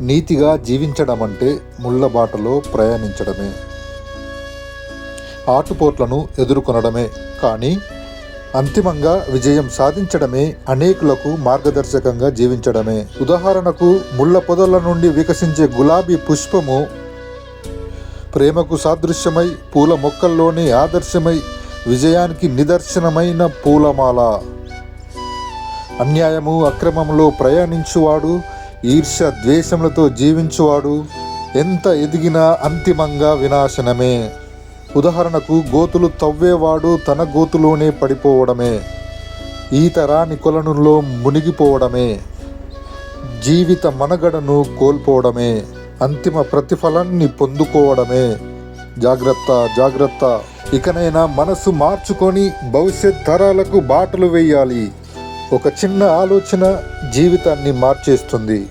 నీతిగా జీవించడం అంటే ముళ్ళ బాటలో ప్రయాణించడమే. ఆటుపోట్లను ఎదుర్కొనడమే. కానీ అంతిమంగా విజయం సాధించడమే అనేకులకు మార్గదర్శకంగా జీవించడమే. ఉదాహరణకు ముళ్ళ పొదల నుండి వికసించే గులాబీ పుష్పము ప్రేమకు సాదృశ్యమై పూల మొక్కల్లోని ఆదర్శమై విజయానికి నిదర్శనమైన పూలమాల. అన్యాయము అక్రమములో ప్రయాణించువాడు ఈర్ష్య ద్వేషములతో జీవించువాడు. ఎంత ఎదిగినా అంతిమంగా వినాశనమే. ఉదాహరణకు గోతులు తవ్వేవాడు తన గోతులోనే పడిపోవడమే. ఈత రాని కొలనులో మునిగిపోవడమే. జీవిత మనగడను కోల్పోవడమే. అంతిమ ప్రతిఫలాన్ని పొందుకోవడమే. జాగ్రత్త జాగ్రత్త. ఇకనైనా మనసు మార్చుకొని భవిష్యత్ తరాలకు బాటలు వేయాలి. ఒక చిన్న ఆలోచన జీవితాన్ని మార్చేస్తుంది.